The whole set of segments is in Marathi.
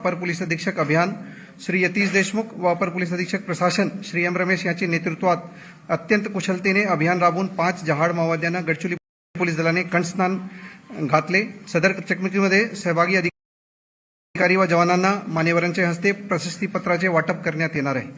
अपर पोलीस अधीक्षक अभियान श्री यतीश देशमुख व अपर पोलीस अधीक्षक प्रशासन श्री एम रमेश यांच्या नेतृत्वात अत्यंत कुशलतेने अभियान राबवून पाच जहाड माओवाद्यांना गडचिरोली पोलीस दलाने कंठस्नान घातले. सदर चकमकीमध्ये सहभागी अधिकारी व जवानांना मान्यवरांच्या हस्ते प्रशस्तीपत्राचे वाटप करण्यात येणार आहे.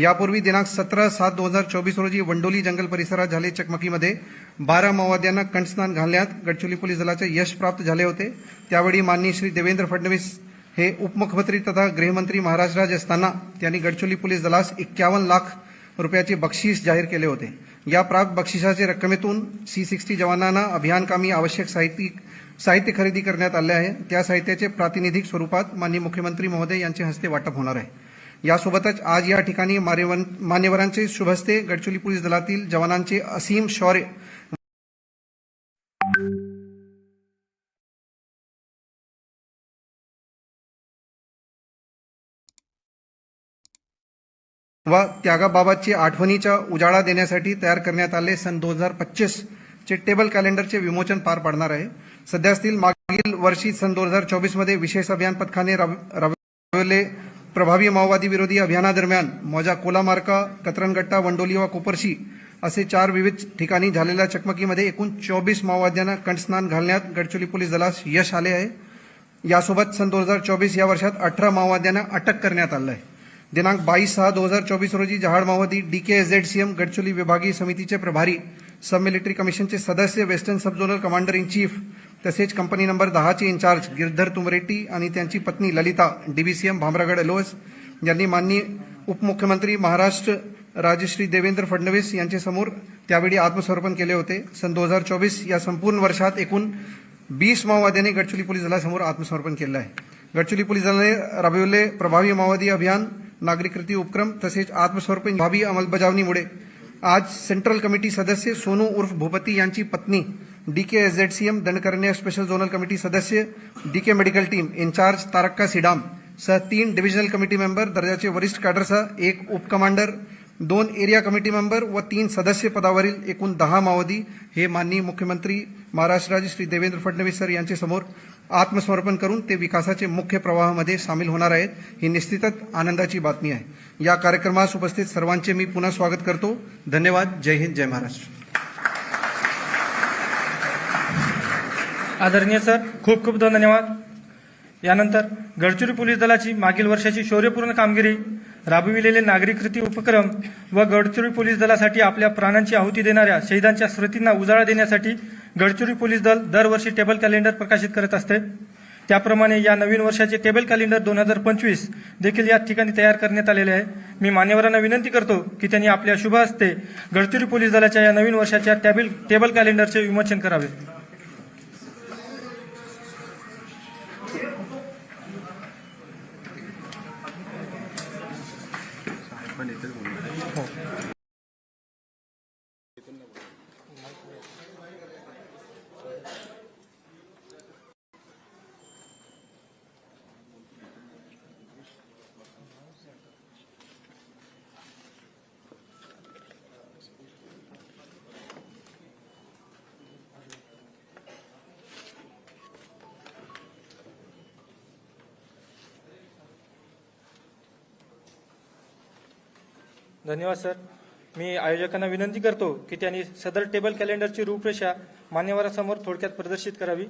यापूर्वी दिनांक सतरा सात दोन हजार चोवीस रोजी वंडोली जंगल परिसरात झाले चकमकीमध्ये बारा माओवाद्यांना कंठस्नान घालण्यात गडचिरोली पोलीस दलाचे यश प्राप्त झाले होते. त्यावेळी माननीय श्री देवेंद्र फडणवीस हे उपमुख्यमंत्री तथा गृहमंत्री महाराज राज असताना त्यांनी गडचिरोली पोलीस दलास एक्क्यावन्न लाख रुपयाचे बक्षीस जाहीर केले होते. या प्राप्त बक्षिसाच्या रक्कमेतून सी सिक्स्टी जवानांना अभियानकामी आवश्यक साहित्य साहित्य खरेदी करण्यात आले आहे. त्या साहित्याचे प्रातिनिधिक स्वरूपात माननीय मुख्यमंत्री महोदय यांच्या हस्ते वाटप होणार आहे. यासोबतच आज या ठिकाणी मान्यवरांचे शुभस्ते गडचिरोली पोलीस दलातील जवानांचे असीम शौर्य व त्यागाबाबतची आठवणीचा उजाळा देण्यासाठी तयार करण्यात आले सन दोन हजार पच्चीस चे टेबल कॅलेंडरचे विमोचन पार पाडणार आहे. सध्यातील मागील वर्षी सन दोन हजार चोवीसमध्ये विशेष अभियान पथकाने राब- राबवले प्रभावी माओवादी विरोधी अभियानादरम्यान मोजा कोलामार्का कतरनगट्टा वंडोली व कोपरशी असे चार विविध ठिकाणी झालेल्या चकमकीमध्ये एकूण चोवीस माओवाद्यांना कंठस्नान घालण्यात गडचिरोली पोलीस दलास यश आले आहे. यासोबत सन दोन हजार चोवीस या वर्षात अठरा माओवाद्यांना अटक करण्यात आलं आहे. दिनांक बावीस सहा दोन हजार चोवीस रोजी जहाड माओवादी D K S Z CM Gadchiroli विभागीय समितीचे प्रभारी सब मिलिटरी कमिशनचे सदस्य western sub zonal commander in chief तसेच कंपनी नंबर दहाचे इन्चार्ज गिरधर तुमरेड्डी आणि त्यांची पत्नी ललिता डीबीसीएम भामरागड एलोस यांनी माननीय उपमुख्यमंत्री महाराष्ट्र राजश्री देवेंद्र फडणवीस यांच्यासमोर त्यावेळी आत्मसमर्पण केले होते. सन दोन हजार चोवीस या संपूर्ण वर्षात एकूण बीस माओवाद्यांनी गडचिरोली पोलीस दलासमोर आत्मसमर्पण केलं आहे. गडचिरोली पोलीस दलाने राबविले प्रभावी माओवादी अभियान नागरिक कृती उपक्रम तसेच आत्मसमर्पण भावी अंमलबजावणीमुळे आज सेंट्रल कमिटी सदस्य सोनू उर्फ भूपती यांची पत्नी D K S Z CM Dandakaranya special zonal committee सदस्य D K medical team incharge Tarakka Sidam सह तीन डिव्हिजनल कमिटी मेंबर दर्जाचे वरिष्ठ कॅडरसह एक उपकमांडर दोन एरिया कमिटी मेंबर व तीन सदस्य पदावरील एकूण दहा माओवादी हे माननीय मुख्यमंत्री महाराष्ट्राचे श्री देवेंद्र फडणवीस सर यांच्यासमोर आत्मसमर्पण करून ते विकासाचे मुख्य प्रवाहामध्ये सामील होणार आहेत ही निश्चितच आनंदाची बातमी आहे. या कार्यक्रमास उपस्थित सर्वांचे मी पुन्हा स्वागत करतो. धन्यवाद. जय हिंद जय महाराष्ट्र. आदरणीय सर खूप खूप धन्यवाद. यानंतर गडचिरोली पोलीस दलाची मागील वर्षाची शौर्यपूर्ण कामगिरी राबविलेले नागरी कृती उपक्रम व गडचिरोली पोलीस दलासाठी आपल्या प्राणांची आहुती देणाऱ्या शहीदांच्या स्मृतींना उजाळा देण्यासाठी गडचिरोली पोलीस दल दरवर्षी टेबल कॅलेंडर प्रकाशित करत असते. त्याप्रमाणे या नवीन वर्षाचे टेबल कॅलेंडर दोन हजार पंचवीस देखील या ठिकाणी तयार करण्यात आलेले आहे. मी मान्यवरांना विनंती करतो की त्यांनी आपल्या शुभ हस्ते गडचिरोली पोलीस दलाच्या या नवीन वर्षाच्या टेबल टेबल कॅलेंडरचे विमोचन करावे. धन्यवाद सर. मी आयोजकांना विनंती करतो की त्यांनी सदर टेबल कॅलेंडरची रूपरेषा मान्यवरासमोर थोडक्यात प्रदर्शित करावी.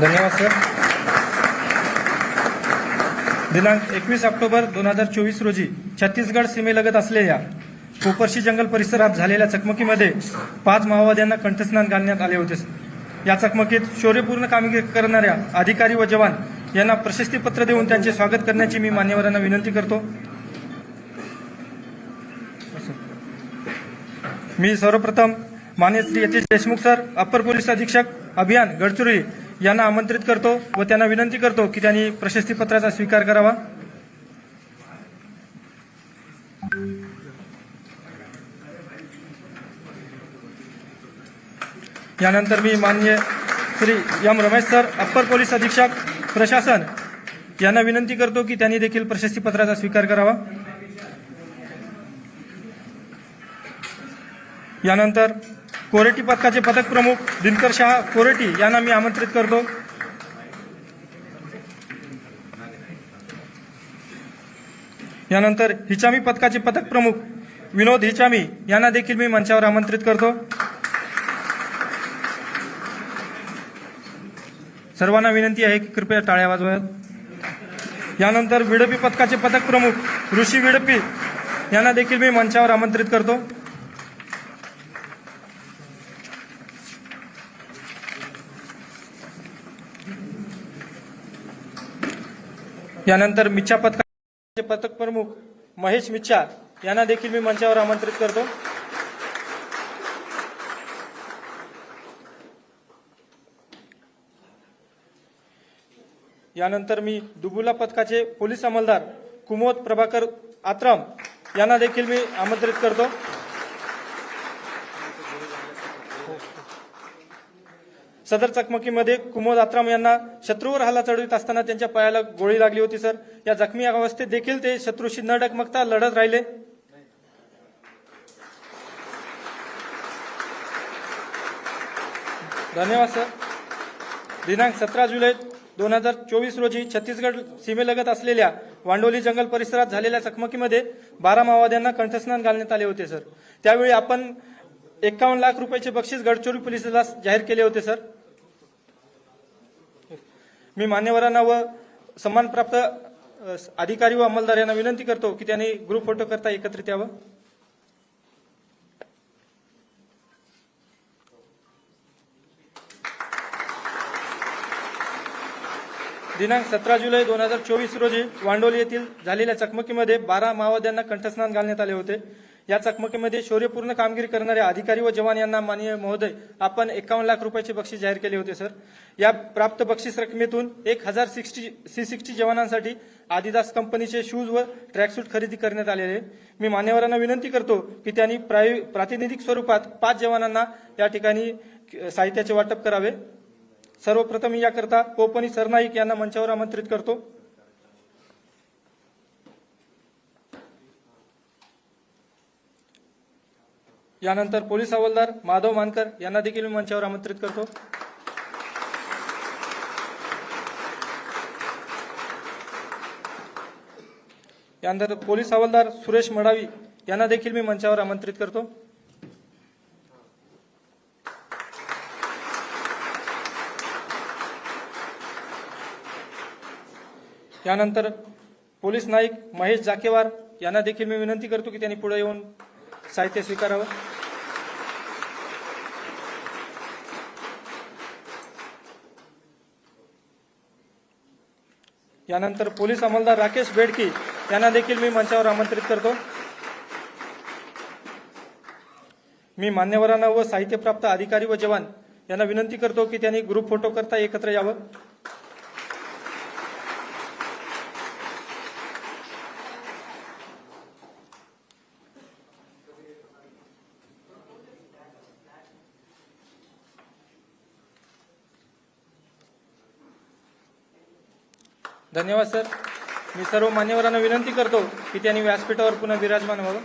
धन्यवाद सर. दिनांक एकवीस ऑक्टोबर दोन हजार चोवीस रोजी छत्तीसगड सीमेलगत असलेल्या कोपरशी जंगल परिसरात झालेल्या चकमकीमध्ये पाच माओवाद्यांना कंठस्नान घालण्यात आले होते या चकमकीत शौर्यपूर्ण कामगिरी करणाऱ्या अधिकारी व जवान यांना प्रशस्तीपत्र देऊन त्यांचे स्वागत करण्याची मी मान्यवरांना विनंती करतो. मी सर्वप्रथम मान्य Shri Yatish Deshmukh sir upper police अधीक्षक अभियान गडचिरोली यांना आमंत्रित करतो व त्यांना विनंती करतो की त्यांनी प्रशस्तीपत्राचा स्वीकार करावा. यानंतर मी मान्य Shri M Ramesh sir upper police अधीक्षक प्रशासन यांना विनंती करतो की त्यांनी देखील प्रशस्तीपत्राचा स्वीकार करावा. यानंतर कोरेटी पथकाचे पथक प्रमुख दिनकर शहा कोरेटी यांना मी आमंत्रित करतो. यानंतर हिचामी पथकाचे पथक प्रमुख विनोद हिचामी यांना देखील मी मंचावर आमंत्रित करतो. सर्वांना विनंती आहे की कृपया टाळ्या वाजवा. यानंतर विडपी पथकाचे पथक प्रमुख ऋषी विडपी यांना देखील मी मंचावर आमंत्रित करतो. यानंतर मिच्छा पथकाचे पथक प्रमुख महेश मिच्छा यांना देखील मी मंचावर आमंत्रित करतो. यानंतर मी दुबुला पथकाचे पोलीस अंमलदार कुमोद प्रभाकर आत्रम यांना देखील मी आमंत्रित करतो. सदर चकमकीमध्ये कुमोद आत्राम यांना शत्रूवर हल्ला चढवित असताना त्यांच्या पायाला गोळी लागली होती सर. या जखमी अवस्थेत देखील ते शत्रूशी न डकमकता लढत राहिले. धन्यवाद सर. दिनांक सतरा जुलै दोन हजार चोवीस रोजी छत्तीसगड सीमेलगत असलेल्या वांडोली जंगल परिसरात झालेल्या चकमकीमध्ये बारा माओवाद्यांना कंठस्नान घालण्यात आले होते सर. त्यावेळी आपण एकावन्न लाख रुपयाचे बक्षीस गडचिरोली पोलिसाला जाहीर केले होते सर. मी मान्यवरांना व सन्मानप्राप्त अधिकारी व अंमलदार यांना विनंती करतो की त्यांनी ग्रुप फोटो करता एकत्रित यावं. दिनांक सतरा जुलै दोन हजार चोवीस रोजी वांडोली येथील झालेल्या चकमकीमध्ये बारा माओवाद्यांना कंठस्नान घालण्यात आले होते. या चकमकीमध्ये शौर्यपूर्ण कामगिरी करणाऱ्या अधिकारी व जवान यांना माननीय महोदय आपण एकावन्न लाख रुपयाचे बक्षीस जाहीर केले होते सर. या प्राप्त बक्षीस रकमेतून एक हजार सिक्स्टी सी सिक्स्टी जवानांसाठी आदिदास कंपनीचे शूज व ट्रॅकसूट खरेदी करण्यात आलेले आहे. मी मान्यवरांना विनंती करतो की त्यांनी प्रातिनिधिक स्वरूपात पाच जवानांना या ठिकाणी साहित्याचे वाटप करावे. सर्वप्रथम याकरता पोपनी सरनाईक यांना मंचावर आमंत्रित करतो. यानंतर पोलीस हवालदार माधव मानकर यांना देखील मी मंचावर आमंत्रित करतो. यानंतर पोलीस हवालदार सुरेश मडावी यांना देखील मी मंचावर आमंत्रित करतो. यानंतर पोलीस नाईक महेश जाकेवार यांना देखील मी विनंती करतो की त्यांनी पुढे येऊन साहित्य स्वीकारावं? यानंतर पोलीस अंमलदार राकेश बेडकी यांना देखील मी मंचावर आमंत्रित करतो. मी मान्यवरांना व साहित्यप्राप्त अधिकारी व जवान यांना विनंती करतो की त्यांनी ग्रुप फोटो करता एकत्र यावं. धन्यवाद सर. मी सर्व मान्यवरांना विनंती करतो की त्यांनी व्यासपीठावर पुन्हा विराजमान व्हावं.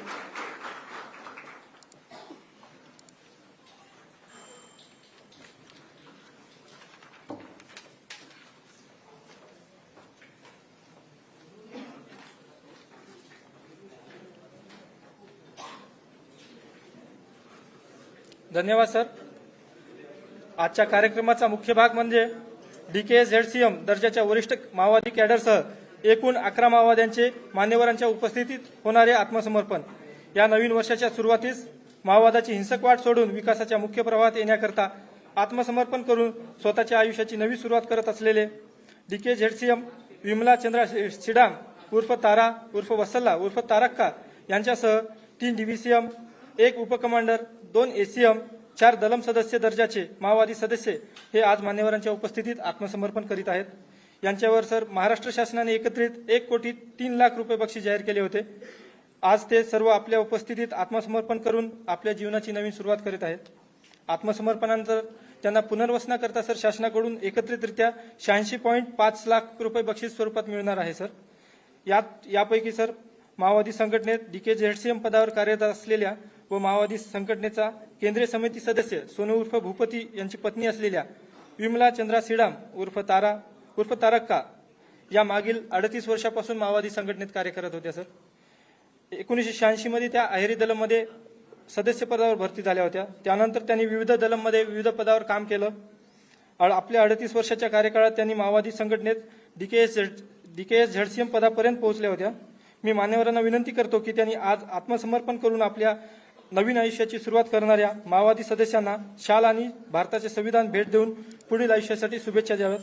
धन्यवाद सर. आजच्या कार्यक्रमाचा मुख्य भाग म्हणजे डीके झेडसीएम दर्जाच्या वरिष्ठ माओवादी कॅडरसह एकूण अकरा माओवाद्यांचे मान्यवरांच्या उपस्थितीत होणारे आत्मसमर्पण. या नवीन वर्षाच्या सुरुवातीस माओवादाची हिंसक वाट सोडून विकासाच्या मुख्य प्रवाहात येण्याकरता आत्मसमर्पण करून स्वतःच्या आयुष्याची नवी सुरुवात करत असलेले D K ZCM Vimala Chandra Sidam उर्फ तारा उर्फ वसल्ला उर्फ तारक्का यांच्यासह तीन डीव्हीसीएम एक उपकमांडर दोन एसीएम चार दलम सदस्य दर्जाचे माओवादी सदस्य हे आज मान्यवरांच्या उपस्थितीत आत्मसमर्पण करीत आहेत. यांच्यावर सर महाराष्ट्र शासनाने एकत्रित एक कोटी तीन लाख रुपये बक्षीस जाहीर केले होते. आज ते सर्व आपल्या उपस्थितीत आत्मसमर्पण करून आपल्या जीवनाची नवीन सुरुवात करीत आहेत. आत्मसमर्पणानंतर त्यांना पुनर्वसनाकरता सर शासनाकडून एकत्रितरित्या शहाऐंशी पॉईंट पाच लाख रुपये बक्षीस स्वरूपात मिळणार आहे सर. यात यापैकी सर माओवादी संघटनेत डी के झेडसीएम पदावर कार्यरत असलेल्या व माओवादी संघटनेचा केंद्रीय समिती सदस्य सोनू उर्फ भूपती यांची पत्नी असलेल्या विमला चंद्रा सिडाम उर्फ तारा उर्फ तारक्का या मागील अडतीस वर्षापासून माओवादी संघटनेत कार्य करत होत्या सर. एकोणीसशे शहाऐंशी मध्ये त्या अहेरी दलममध्ये सदस्य पदावर भरती झाल्या होत्या. त्यानंतर त्यांनी विविध दलममध्ये विविध पदावर काम केलं. आपल्या अडतीस वर्षाच्या कार्यकाळात त्यांनी माओवादी संघटनेत डीकेएस डीकेएस झेडसीएम पदापर्यंत पोहोचल्या होत्या. मी मान्यवरांना विनंती करतो की त्यांनी आज आत्मसमर्पण करून आपल्या नवीन आयुष्याची सुरुवात करणाऱ्या माओवादी सदस्यांना शाल आणि भारताचे संविधान भेट देऊन पुढील आयुष्यासाठी शुभेच्छा द्याव्यात.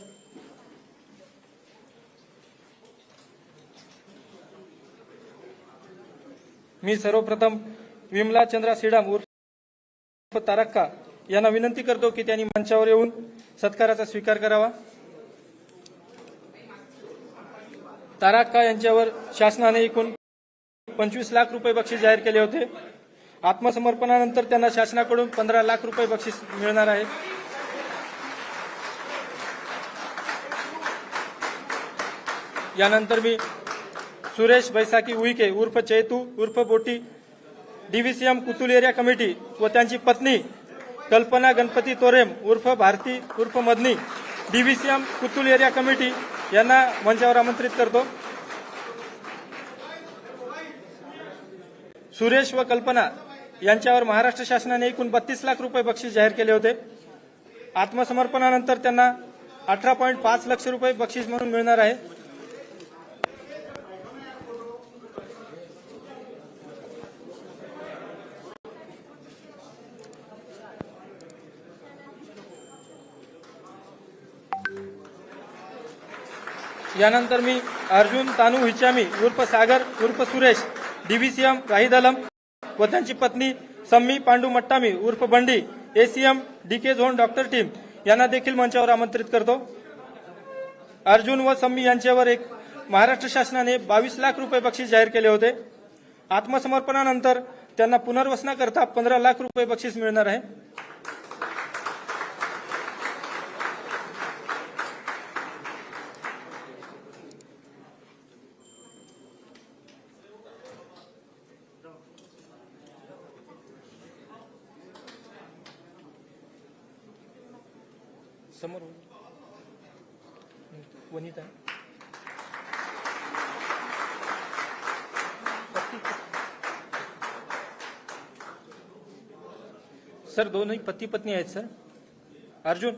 मी सर्वप्रथम विमला चंद्रा सिडाम उर्फ तारक्का यांना विनंती करतो की त्यांनी मंचावर येऊन सत्काराचा स्वीकार करावा. तारक्का यांच्यावर शासनाने एकूण पंचवीस लाख रुपये बक्षीस जाहीर केले होते. आत्मसमर्पणानंतर त्यांना शासनाकडून पंधरा लाख रुपये बक्षीस मिळणार आहे. यानंतर मी सुरेश बैसाखी उईके उर्फ चेतू उर्फ बोटी डीव्हीसीएम कुतुल एरिया कमिटी व त्यांची पत्नी कल्पना गणपती तोरेम उर्फ भारती उर्फ Madani DVCM Kutul area committee यांना मंचावर आमंत्रित करतो. सुरेश व कल्पना यांच्यावर महाराष्ट्र शासनाने एकूण बत्तीस लाख रुपये बक्षीस जाहीर केले होते. आत्मसमर्पणानंतर त्यांना अठरा पॉईंट पाच लक्ष रुपये बक्षीस म्हणून मिळणार आहे. यानंतर मी अर्जुन तानू हिचामी उर्फ सागर उर्फ सुरेश डीव्हीसीएम राहीदलम व त्यांची पत्नी सम्मी पांडू मट्टामी उर्फ Bandi ACM D K zone doctor team यांना देखील मंचावर आमंत्रित करतो. अर्जुन व सम्मी यांच्यावर एक महाराष्ट्र शासनाने बावीस लाख रुपये बक्षीस जाहीर केले होते. आत्मसमर्पणानंतर त्यांना पुनर्वसनाकरता पंधरा लाख रुपये बक्षीस मिळणार आहे समोर वनिता सर दोनही पती पत्नी आहेत सर. अर्जुन.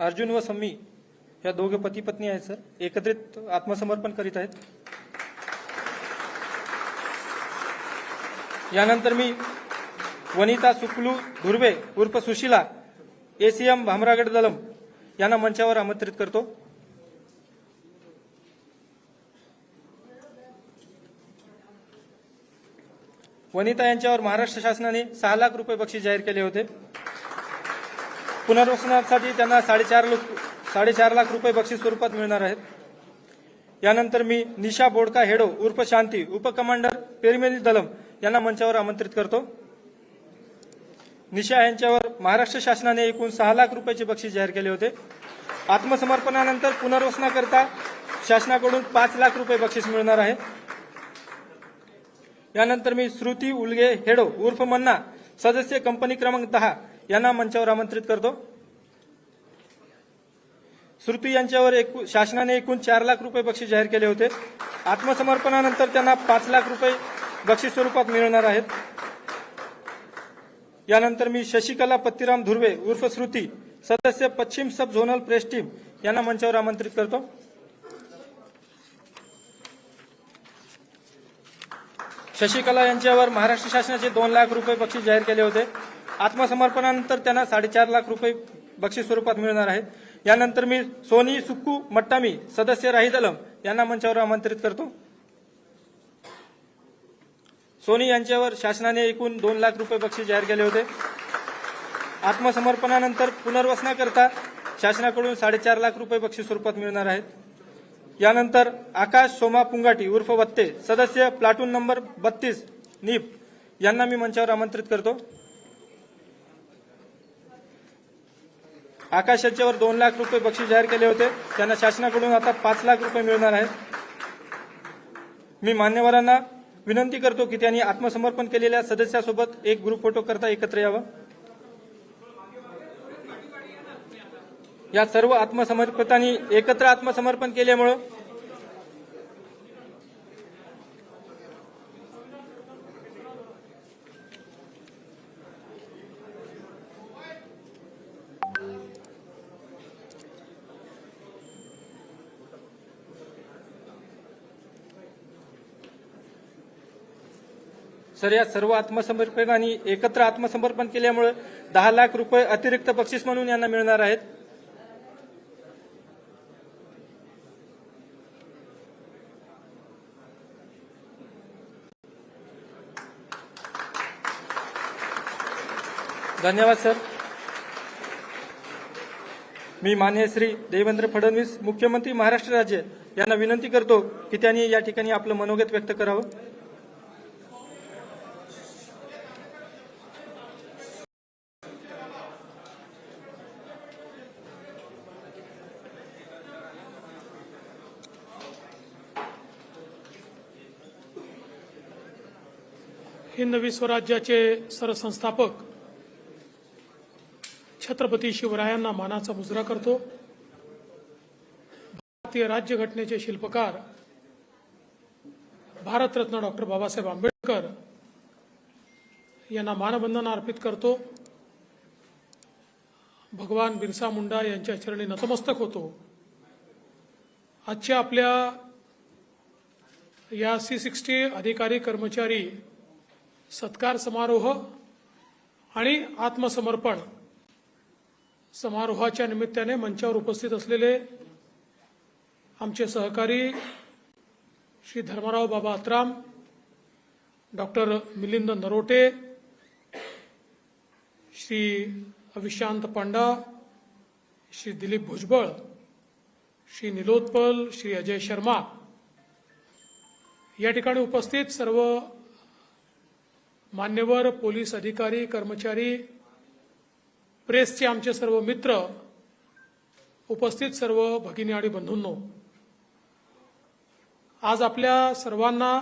अर्जुन व सम्मी या दोघे पती पत्नी आहेत सर. एकत्रित आत्मसमर्पण करीत आहेत. यानंतर मी वनिता सुकलू धुर्वे उर्फ सुशिला एसीएम भामरागड दलम यांना मंचावर आमंत्रित करतो. वनिता यांच्यावर महाराष्ट्र शासनाने सहा लाख रुपये बक्षीस जाहीर केले होते. पुनर्वसनासाठी त्यांना साडेचार साडेचार लाख रुपये बक्षीस स्वरूपात मिळणार आहेत. यानंतर मी निशा बोडका हेडो उर्फ शांती उपकमांडर पेरिमेनी दलम यांना मंचावर आमंत्रित करतो. निशा यांच्यावर महाराष्ट्र शासनाने एकूण सहा लाख रुपयाचे बक्षीस जाहीर केले होते. आत्मसमर्पणानंतर पुनर्वसनाकरता शासनाकडून पाच लाख रुपये बक्षीस मिळणार आहे. यानंतर मी श्रुती उलगे हेडो उर्फ मन्ना सदस्य कंपनी क्रमांक दहा यांना मंचावर आमंत्रित करतो. श्रुती यांच्यावर एकू- शासनाने एकूण चार लाख रुपये बक्षीस जाहीर केले होते. आत्मसमर्पणानंतर त्यांना पाच लाख रुपये बक्षीस स्वरूपात मिळणार आहेत. यानंतर मी शशिकला पत्तीराम धुर्वे उर्फ श्रुती सदस्य पश्चिम सब झोनल प्रेस टीम यांना मंचावर आमंत्रित करतो. शशिकला यांच्यावर महाराष्ट्र शासनाचे दोन लाख रुपये बक्षीस जाहीर केले होते. आत्मसमर्पणानंतर त्यांना साडेचार लाख रुपये बक्षीस स्वरूपात मिळणार आहेत. यानंतर मी सोनी सुक्कू मट्टामी सदस्य राहीद अलम यांना मंचावर आमंत्रित करतो. सोनी यांच्यावर शासनाने एकूण दोन लाख रुपये बक्षीस जाहीर केले होते. आत्मसमर्पणानंतर पुनर्वसनाकरता शासनाकडून साडेचार लाख रुपये बक्षीस स्वरूपात मिळणार आहेत. यानंतर आकाश सोमा पुंगाटी उर्फ वत्ते सदस्य प्लाटून नंबर बत्तीस नीप. यांना मी मंचावर आमंत्रित करतो. आकाश यांच्यावर दोन लाख रुपये बक्षीस जाहीर केले होते. त्यांना शासनाकडून आता पाच लाख रुपये मिळणार आहेत. मी मान्यवरांना विनंती करतो की त्यांनी आत्मसमर्पण केलेल्या सदस्यासोबत एक ग्रुप फोटो करता एकत्र यावं. या सर्व आत्मसमर्पितांनी एकत्र आत्मसमर्पण केल्यामुळं सर या सर्व आत्मसमर्पकांनी एकत्र आत्मसमर्पण केल्यामुळे दहा लाख रुपये अतिरिक्त बक्षीस म्हणून यांना मिळणार आहेत. धन्यवाद सर. मी मान्य श्री देवेंद्र फडणवीस मुख्यमंत्री महाराष्ट्र राज्य यांना विनंती करतो की त्यांनी या ठिकाणी आपलं मनोगत व्यक्त करावं. हिंदवी स्वराज्याचे सरसंस्थापक छत्रपती शिवरायांना मानाचा मुजरा करतो. भारतीय राज्यघटनेचे शिल्पकार भारतरत्न डॉक्टर बाबासाहेब आंबेडकर यांना मानवंदना अर्पित करतो. भगवान बिरसा मुंडा यांच्या चरणी नतमस्तक होतो. आजच्या आपल्या या सी सिक्स्टी अधिकारी कर्मचारी सत्कार समारोह आणि आत्मसमर्पण समारोहाच्या निमित्ताने मंचावर उपस्थित असलेले आमचे सहकारी श्री धर्मराव बाबा अत्राम डॉक्टर मिलिंद नरोटे श्री अविशांत पांडा श्री दिलीप भुजबळ श्री निलोत्पल श्री अजय शर्मा या ठिकाणी उपस्थित सर्व मान्यवर पोलीस अधिकारी कर्मचारी प्रेसचे आमचे सर्व मित्र उपस्थित सर्व भगिनी आणि बंधूंनो आज आपल्या सर्वांना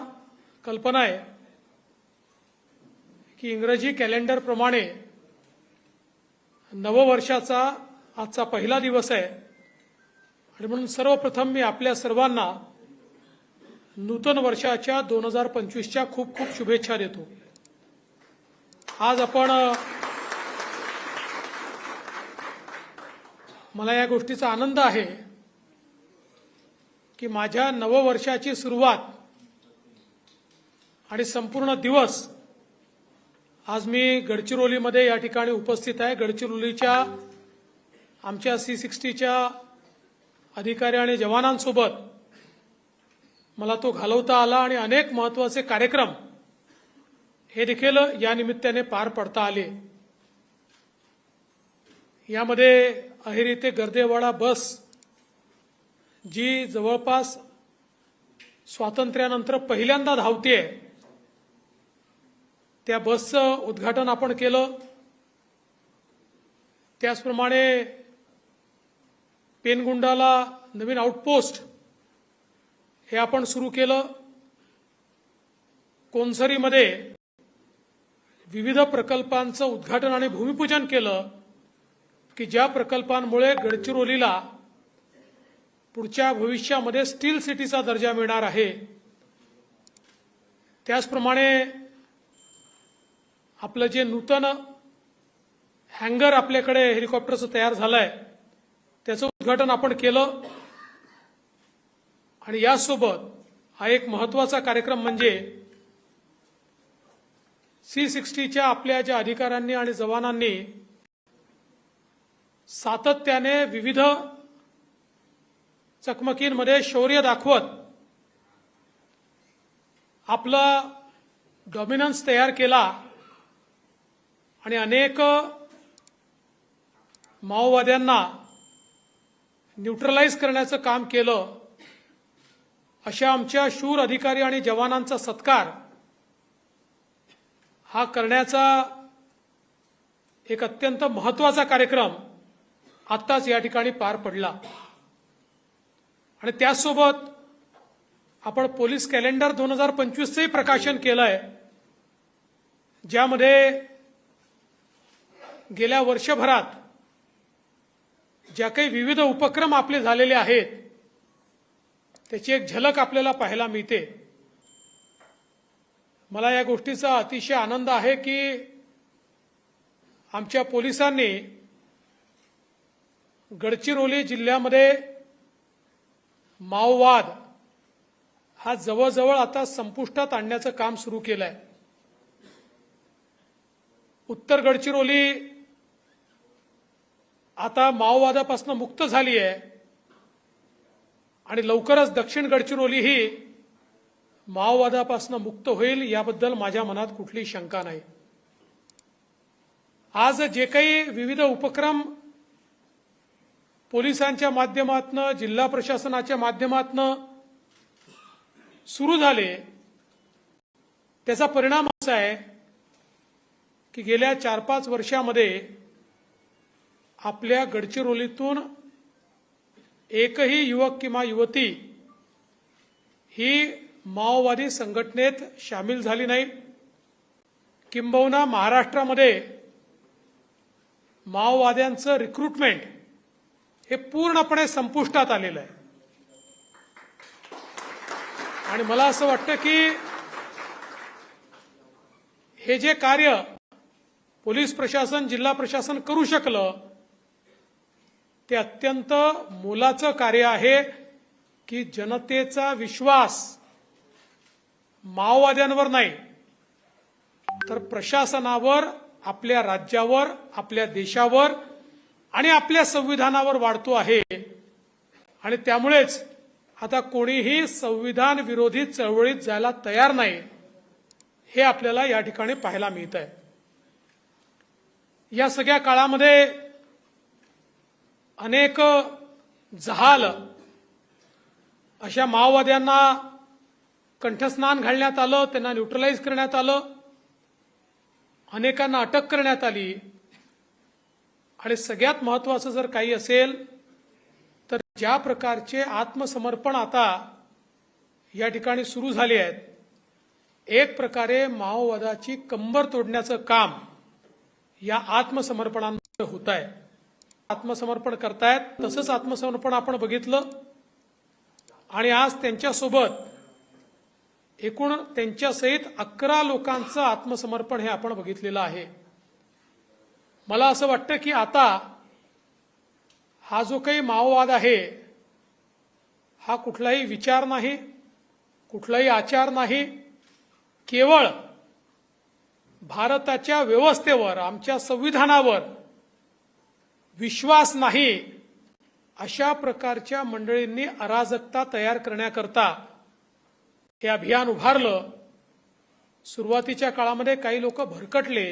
कल्पना आहे की इंग्रजी कॅलेंडरप्रमाणे नववर्षाचा आजचा पहिला दिवस आहे. आणि म्हणून सर्वप्रथम मी आपल्या सर्वांना नूतन वर्षाच्या दोन हजार पंचवीसच्या खूप खूप शुभेच्छा देतो. आज आपण मला या गोष्टीचा आनंद आहे की माझ्या नववर्षाची सुरुवात आणि संपूर्ण दिवस आज मी गडचिरोलीमध्ये या ठिकाणी उपस्थित आहे. गडचिरोलीच्या आमच्या सी सिक्स्टीच्या अधिकारी आणि जवानांसोबत मला तो घालवता आला आणि अनेक महत्त्वाचे कार्यक्रम हे देखील या निमित्ताने पार पडता आले. यामध्ये अहेरी ते गर्देवाडा बस जी जवळपास स्वातंत्र्यानंतर पहिल्यांदा धावते त्या बसचं उद्घाटन आपण केलं त्याचप्रमाणे पेनगुंडाला नवीन आउटपोस्ट हे आपण सुरू केलं कोनसरीमध्ये विविध प्रकल्पांचं उद्घाटन आणि भूमिपूजन केलं की ज्या प्रकल्पांमुळे गडचिरोलीला पुढच्या भविष्यामध्ये स्टील सिटीचा दर्जा मिळणार आहे त्याचप्रमाणे आपलं जे नूतन हँगर आपल्याकडे हेलिकॉप्टरचं तयार झालंय त्याचं उद्घाटन आपण केलं. आणि यासोबत हा एक महत्त्वाचा कार्यक्रम म्हणजे सी सिक्स्टीच्या आपल्या ज्या अधिकाऱ्यांनी आणि जवानांनी सातत्याने विविध चकमकींमध्ये शौर्य दाखवत आपला डॉमिनन्स तयार केला आणि अनेक माओवाद्यांना न्यूट्रलाइज करण्याचं काम केलं अशा आमच्या शूर अधिकारी आणि जवानांचा सत्कार हा करण्याचा एक अत्यंत महत्त्वाचा कार्यक्रम आत्ताच या ठिकाणी पार पडला. आणि त्याचसोबत आपण पोलीस कॅलेंडर दोन हजार पंचवीसचंही प्रकाशन केलंय ज्यामध्ये गेल्या वर्षभरात ज्या काही विविध उपक्रम आपले झालेले आहेत त्याची एक झलक आपल्याला पाहायला मिळते. मला या गोष्टीचा अतिशय आनंद आहे की आमच्या पोलिसांनी गडचिरोली जिल्ह्यामध्ये माओवाद हा जवळजवळ आता संपुष्टात आणण्याचं काम सुरू केलं आहे उत्तर गडचिरोली आता माओवादापासून मुक्त झाली आहे आणि लवकरच दक्षिण गडचिरोली ही माओवादापासून मुक्त होईल याबद्दल माझ्या मनात कुठली शंका नाही. आज जे काही विविध उपक्रम पोलिसांच्या माध्यमातनं जिल्हा प्रशासनाच्या माध्यमातनं सुरू झाले. त्याचा परिणाम असा आहे की गेल्या चार पाच वर्षामध्ये आपल्या गडचिरोलीतून एकही युवक किंवा युवती ही माओवादी संघटनेत सामील झाली नाही. किंबहुना महाराष्ट्रामध्ये माओवाद्यांचं रिक्रुटमेंट हे पूर्णपणे संपुष्टात आलेलं आहे. आणि मला असं वाटतं की हे जे कार्य पोलीस प्रशासन जिल्हा प्रशासन करू शकलं ते अत्यंत मोलाचं कार्य आहे की जनतेचा विश्वास माओवाद्यांवर नाही तर प्रशासनावर आपल्या राज्यावर आपल्या देशावर आणि आपल्या संविधानावर वाढतो आहे. आणि त्यामुळेच आता कोणीही संविधान विरोधी चळवळीत जायला तयार नाही हे आपल्याला या ठिकाणी पाहायला मिळत आहे या सगळ्या काळामध्ये अनेक जहाल अशा माओवाद्यांना कंठस्नान घालण्यात आलं त्यांना न्यूट्रलाइज करण्यात आलं अनेकांना अटक करण्यात आली. आणि सगळ्यात महत्वाचं जर काही असेल तर ज्या प्रकारचे आत्मसमर्पण आता या ठिकाणी सुरू झाले आहेत एक प्रकारे माओवादाची कंबर तोडण्याचं काम या आत्मसमर्पणांमध्ये होत आहे. आत्मसमर्पण करतायत तसंच आत्मसमर्पण आपण बघितलं. आणि आज त्यांच्यासोबत एकूण त्यांच्यासहित अकरा लोकांचं आत्मसमर्पण हे आपण बघितलेलं आहे. मला असं वाटतं की आता हा जो काही माओवाद आहे हा कुठलाही विचार नाही कुठलाही आचार नाही. केवळ भारताच्या व्यवस्थेवर आमच्या संविधानावर विश्वास नाही अशा प्रकारच्या मंडळींनी अराजकता तयार करण्याकरता हे अभियान उभारलं. सुरुवातीच्या काळामध्ये काही लोक भरकटले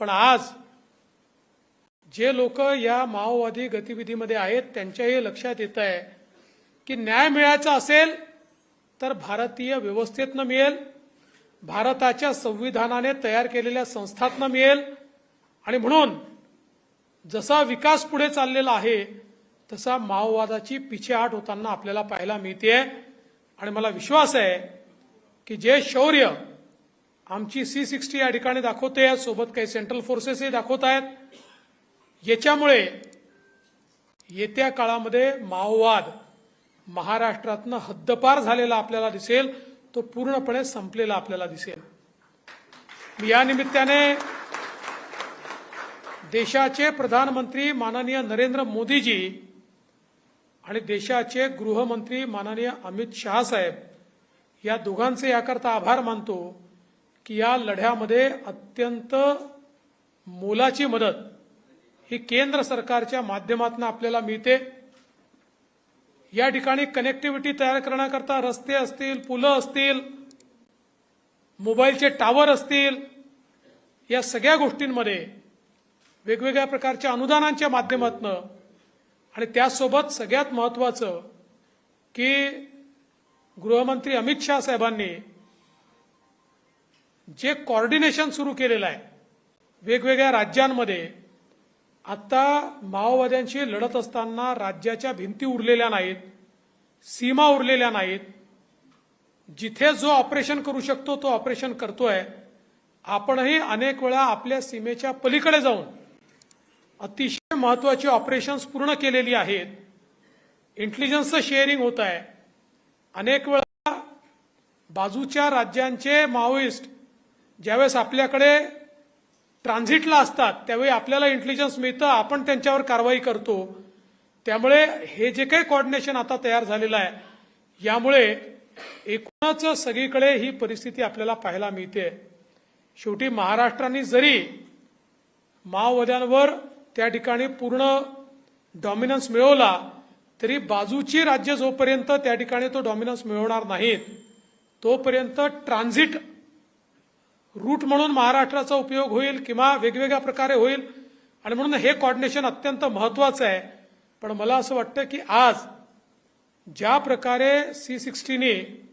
पण आज जे लोक या माओवादी गतिविधीमध्ये आहेत त्यांच्याही लक्षात येत आहे की न्याय मिळायचा असेल तर भारतीय व्यवस्थेतनं मिळेल भारताच्या संविधानाने तयार केलेल्या संस्थातनं मिळेल. आणि म्हणून जसा विकास पुढे चाललेला आहे तसा माओवादाची पिछेहाट होताना आपल्याला पाहायला मिळते. आणि मला विश्वास आहे की जे शौर्य आमची सी सिक्स्टी या ठिकाणी दाखवते सोबत काही सेंट्रल फोर्सेसही दाखवत आहेत. याच्यामुळे येत्या काळामध्ये माओवाद महाराष्ट्रातनं हद्दपार झालेला आपल्याला दिसेल तो पूर्णपणे संपलेला आपल्याला दिसेल. या निमित्ताने देशाचे प्रधानमंत्री माननीय नरेंद्र मोदीजी आणि देशाचे गृहमंत्री माननीय अमित शहा साहेब या दोघांचे याकरता आभार मानतो की या लढ्यामध्ये अत्यंत मोलाची मदत ही केंद्र सरकारच्या माध्यमातून आपल्याला मिळते. या ठिकाणी कनेक्टिव्हिटी तयार करण्याकरता रस्ते असतील पुलं असतील मोबाईलचे टावर असतील या सगळ्या गोष्टींमध्ये वेगवेगळ्या प्रकारच्या अनुदानांच्या माध्यमातून आणि त्यासोबत सगळ्यात महत्वाचं की गृहमंत्री अमित शहा साहेबांनी जे कॉर्डिनेशन सुरू केलेलं आहे वेगवेगळ्या राज्यांमध्ये आता माओवाद्यांशी लढत असताना राज्याच्या भिंती उरलेल्या नाहीत सीमा उरलेल्या नाहीत. जिथे जो ऑपरेशन करू शकतो तो ऑपरेशन करतोय. आपणही अनेक वेळा आपल्या सीमेच्या पलीकडे जाऊन अतिशय महत्वाची ऑपरेशन्स पूर्ण केलेली आहेत. इंटेलिजन्सचं शेअरिंग होत आहे. अनेक वेळा बाजूच्या राज्यांचे माओइस्ट ज्यावेळेस आपल्याकडे ट्रान्झिटला असतात त्यावेळी आपल्याला इंटेलिजन्स मिळतं आपण त्यांच्यावर कारवाई करतो. त्यामुळे हे जे काही कॉर्डिनेशन आता तयार झालेलं आहे यामुळे एकूणच सगळीकडे ही परिस्थिती आपल्याला पाहायला मिळते. शेवटी महाराष्ट्राने जरी माओवाद्यांवर त्या ठिकाणी पूर्ण डॉमिनन्स मिळवला तरी बाजूची राज्य जोपर्यंत त्या ठिकाणी तो डॉमिनन्स मिळवणार नाहीत तोपर्यंत ट्रान्झिट रूट म्हणून महाराष्ट्राचा उपयोग होईल किंवा वेगवेगळ्या प्रकारे होईल. आणि म्हणून हे कॉर्डिनेशन अत्यंत महत्वाचं आहे. पण मला असं वाटतं की आज ज्या प्रकारे सी सिक्स्टीने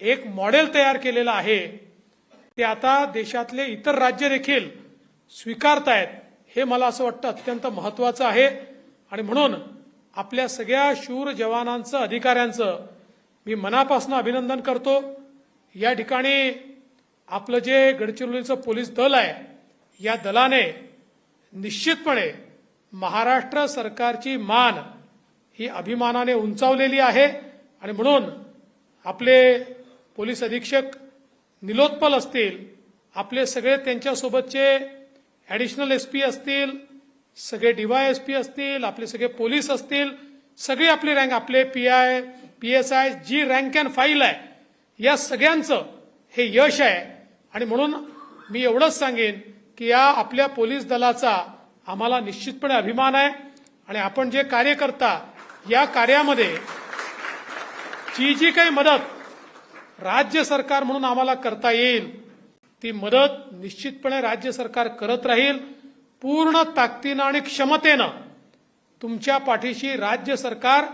एक मॉडेल तयार केलेलं आहे ते आता देशातले इतर राज्य देखील स्वीकारतायत हे मला असं वाटतं अत्यंत महत्वाचं आहे. आणि म्हणून आपल्या सगळ्या शूर जवानांचं अधिकाऱ्यांचं मी मनापासून अभिनंदन करतो. या ठिकाणी आपलं जे गडचिरोलीचं पोलीस दल आहे या दलाने निश्चितपणे महाराष्ट्र सरकारची मान ही अभिमानाने उंचावलेली आहे आणि म्हणून आपले पोलीस अधीक्षक निलोत्पल असतील आपले सगळे त्यांच्यासोबतचे ॲडिशनल एस पी असतील सगळे डीवाय एस पी असतील आपले सगळे पोलीस असतील सगळी आपली रँक आपले P I P S I G rank and file आहे या सगळ्यांचं हे यश आहे. आणि म्हणून मी एवढंच सांगेन की या आपल्या पोलीस दलाचा आम्हाला निश्चितपणे अभिमान आहे आणि आपण जे कार्य करता या कार्यामध्ये जी जी काही मदत राज्य सरकार म्हणून आम्हाला करता येईल ती मदत निश्चितपणे राज्य सरकार करत राहील. पूर्ण ताकदीनं आणि क्षमतेनं तुमच्या पाठीशी राज्य सरकार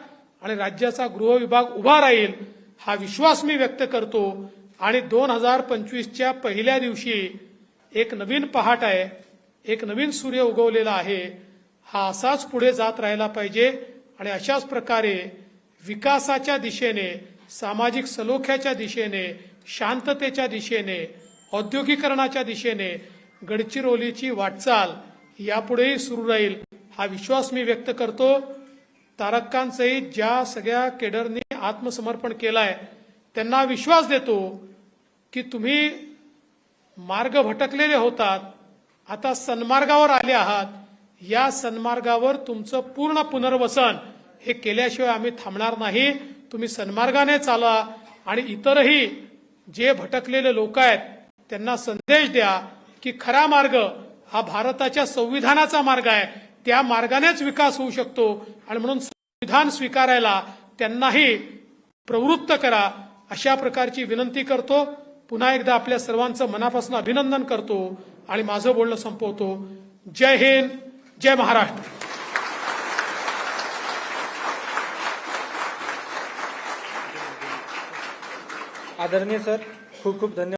आणि राज्याचा गृह विभाग उभा राहील हा विश्वास मी व्यक्त करतो. आणि दोन हजार पंचवीसच्या पहिल्या दिवशी एक नवीन पहाट आहे एक नवीन सूर्य उगवलेला आहे. हा असाच पुढे जात राहिला पाहिजे आणि अशाच प्रकारे विकासाच्या दिशेने सामाजिक सलोख्याच्या दिशेने शांततेच्या दिशेने औद्योगिकरणाच्या दिशेने गडचिरोलीची वाटचाल यापुढेही सुरू राहील हा विश्वास मी व्यक्त करतो. तारक ज्या सगळ्या केडरनी आत्मसमर्पण केलाय त्यांना विश्वास देतो की तुम्ही मार्ग भटकलेले होतात आता सन्मार्गावर आले आहात या सन्मार्गावर तुमचं पूर्ण पुनर्वसन हे केल्याशिवाय आम्ही थांबणार नाही. तुम्ही सन्मार्गाने चाला आणि इतरही जे भटकलेले लोक आहेत त्यांना संदेश द्या की खरा मार्ग हा भारताच्या संविधानाचा मार्ग आहे. त्या मार्गानेच विकास होऊ शकतो आणि म्हणून संविधान स्वीकारायला त्यांनाही प्रवृत्त करा. अशा प्रकारची विनंती करतो. पुन्हा एकदा आपल्या सर्वांचं मनापासून अभिनंदन करतो आणि माझं बोलणं संपवतो. जय हिंद जय महाराष्ट्र. आदरणीय सर खूप खूप धन्यवाद.